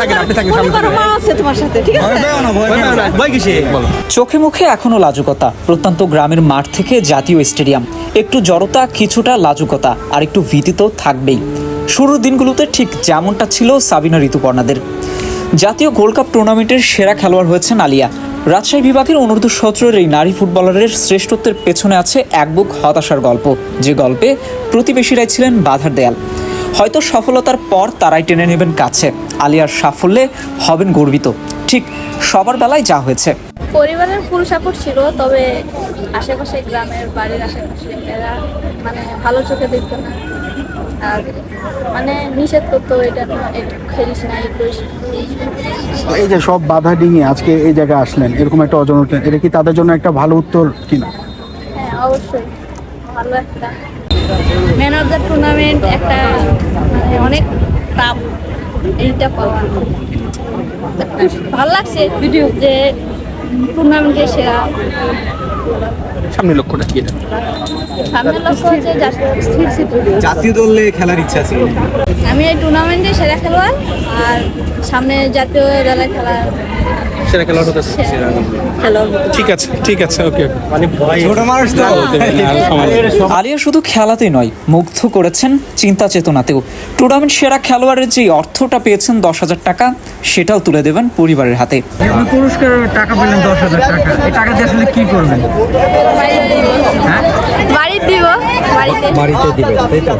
থাকেন আপনি থাকেন পরিবার মা আছে তোমার সাথে ঠিক আছে? ভয় কিসে বলো। চোখে মুখে এখনও লাজুকতা প্রত্যন্ত গ্রামের মাঠ থেকে জাতীয় স্টেডিয়াম। একটু জড়তা কিছুটা লাজুকতা আর একটু ভীতি তো থাকবেই। শুরুর দিনগুলোতে ঠিক যেমনটা ছিল সাবিনা ঋতুপর্ণাদের। জাতীয় গোল্ড কাপ টুর্নামেন্টের সেরা খেলোয়াড় হয়েছেন আলিয়া। রাজশাহী বিভাগের অনূর্ধ্ব সতেরোর এই নারী ফুটবলারের শ্রেষ্ঠত্বের পেছনে আছে এক বুক হতাশার গল্প যে গল্পে প্রতিবেশীরাই ছিলেন বাধার দেয়াল। হয়তো সফলতার পর তারাই টেনে নেবেন কাছে। আলিয়ার সাফল্যে হবেন গর্বিত। ঠিক সবার বেলায় যা হয়েছে। পরিবারের ফুল সাপোর্ট ছিল তবে আশেপাশে গ্রামের বাড়ির আশেপাশে এরা মানে ভালো চোখে দেখত না। আর মানে নিষেধ করতো এটা খেলিস না এই করিস এই যে সব বাধা ডিঙিয়ে আজকে এই জায়গায় আসলেন এরকম একটা অর্জন উঠলেন এটা কি তাদের জন্য একটা ভালো উত্তর কিনা? হ্যাঁ অবশ্যই। ভালো একটা। ম্যান অফ দ্য টুর্নামেন্ট একটা মানে অনেক টাফ এইটা পাওয়া ভালো লাগছে ভিডিও যে টুর্নামেন্টে সেরা। সামনে লক্ষ্যটা কি এটা? সামনের লক্ষ্য হচ্ছে জাতীয় জাতীয় দলে খেলার ইচ্ছা আছে। আমি এই টুর্নামেন্টে সেরা খেলোয়াড়। আর সামনে জাতীয় খেলা। সেটা খেলোয়াড় হতে ঠিক আছে ঠিক আছে ওকে মানে ছোট মানুষ তো। আলিয়া শুধু খেলাতেই নয় মুগ্ধ করেছেন চিন্তা চেতনাতেও। টুর্নামেন্ট সেরা খেলোয়াড়ের যে অর্থটা পেয়েছেন দশ হাজার টাকা সেটাও তুলে দেবেন পরিবারের হাতে। আপনি পুরস্কারের টাকা পেলেন দশ হাজার টাকা। এই টাকা দিয়ে আসলে কি করবেন? বাড়িতে দিব। বাড়িতে তাই তো?